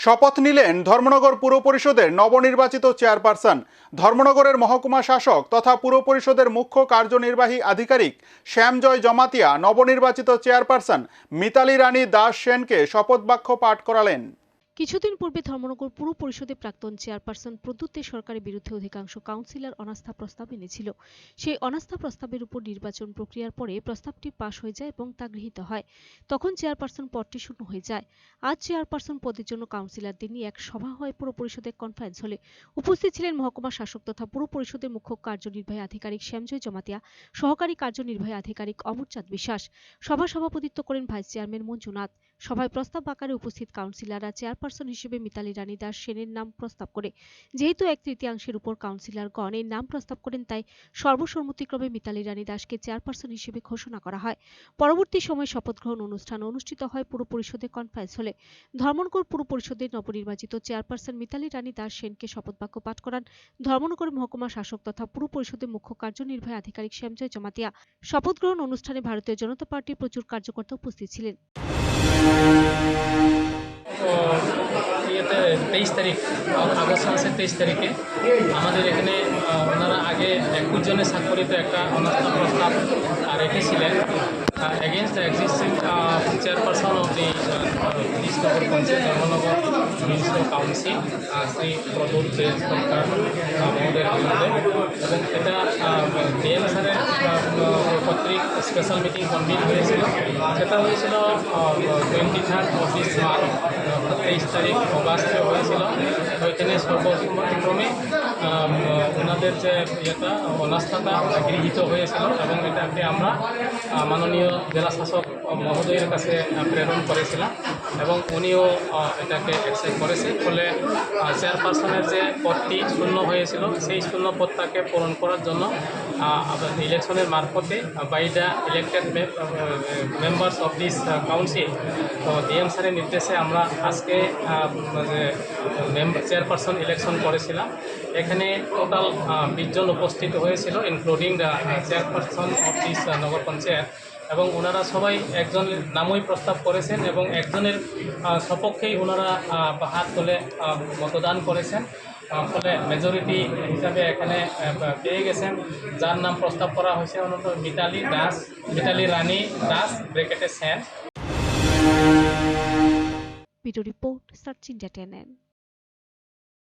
শপথ নিলেন ধর্মনগর পুর পরিষদের নবনির্বাচিত চেয়ারপারসন। ধর্মনগরের মহকুমা শাসক তথা পুর পরিষদের মুখ্য কার্যনির্বাহী আধিকারিক শ্যামজয় জমাতিয়া নবনির্বাচিত চেয়ারপারসন মিতালি রানী দাস সেনকে শপথ বাক্য পাঠ করালেন। কিছুদিন পূর্বে ধর্মনগর পুর পরিষদের প্রাক্তন চেয়ারপারসন প্রদ্যুৎ সরকারের বিরুদ্ধে অধিকাংশ কাউন্সিলর অনাস্থা প্রস্তাব এনেছিল। সেই অনাস্থা প্রস্তাবের উপর নির্বাচন প্রক্রিয়ার পরে প্রস্তাবটি পাশ হয়ে যায় এবং তা গৃহীত হয়। তখন চেয়ারপারসন পদটি শূন্য হয়ে যায়। আজ চেয়ারপারসন পদের জন্য কাউন্সিলরদের নিয়ে এক সভা হয় পুর পরিষদের কনফারেন্স হলে। উপস্থিত ছিলেন মহকুমা শাসক তথা পুর পরিষদের মুখ্য কার্যনির্বাহী আধিকারিক শ্যামজয় জমাতিয়া, সহকারী কার্যনির্বাহী আধিকারিক অমরচাঁদ বিশ্বাস সভা সভাপতিত্ব করেন ভাইস চেয়ারম্যান মঞ্জুনাথ সভায় প্রস্তাব আকারে উপস্থিত কাউন্সিলররা চেয়ারপারসন হিসেবে মিতালি রানী দাস সেনের নাম প্রস্তাব করে। যেহেতু এক তৃতীয়াংশের উপর কাউন্সিলরগণ এই নাম প্রস্তাব করেন, তাই সর্বসম্মতিক্রমে মিতালি রানী দাসকে চেয়ারপারসন হিসেবে ঘোষণা করা হয়। পরবর্তী সময় শপথ গ্রহণ অনুষ্ঠান অনুষ্ঠিত হয় পুর পরিষদের কনফারেন্স হলে। ধর্মনগর পুর পরিষদের নবনির্বাচিত চেয়ারপারসন মিতালি রানী দাস সেনকে শপথ বাক্য পাঠ করান ধর্মনগর মহকুমা শাসক তথা পুর পরিষদের মুখ্য কার্যনির্বাহী আধিকারিক শ্যামজয় জমাতিয়া শপথ গ্রহণ অনুষ্ঠানে ভারতীয় জনতা পার্টির প্রচুর কার্যকর্তা উপস্থিত ছিলেন। তেইশ তারিখ আগস্ট মাসের তেইশ তারিখে। আমাদের এখানে ওনারা আগে একুশ জনের স্বাক্ষরিত একটা অনাস্থা প্রস্তাব রেখেছিলেন। Against the existing chairperson of the nagar panchayat Dharmanagar municipal council Shri Dey Sarkar uh, মহোদয়ের বিরুদ্ধে। এবং এটা ডিএম স্যারের কর্তৃক স্পেশাল মিটিং কনভিন হয়েছিল। সেটা হয়েছিল টোয়েন্টি থার্ড পঁচিশ মার্চ তেইশ তারিখ বাসে হয়েছিল ওইখানে সর্বসম্মতিক্রমে ওনাদের যে ইয়েটা, অনাস্থাটা গৃহীত হয়েছিল এবং এটাকে আমরা মাননীয় জেলা শাসক মহোদয়ের কাছে প্রেরণ করেছিলাম। এবং উনিও এটাকে অ্যাকসেপ্ট করেছেন ফলে চেয়ারপারসনের যে পদটি শূন্য হয়েছিল, সেই শূন্য পদটাকে পূরণ করার জন্য ইলেকশনের মারফতে by the elected members of this council তো ডিএম স্যারের নির্দেশে আমরা আজকে চেয়ারপারসন ইলেকশন করেছিলাম। এখানে টোটাল বিশজন উপস্থিত হয়েছিল including the chairperson of this nagar panchayat এবং ওনারা সবাই একজন নামই প্রস্তাব করেছেন এবং একজনের সপক্ষেই ওনারা হাত তুলে মতদান করেছেন। ফলে মেজরিটি হিসাবে এখানে পেয়ে গেছেন। যার নাম প্রস্তাব করা হয়েছে অনত মিতালি দাস, মিতালি রানী দাস ব্রেকেটে সেন রিপোর্ট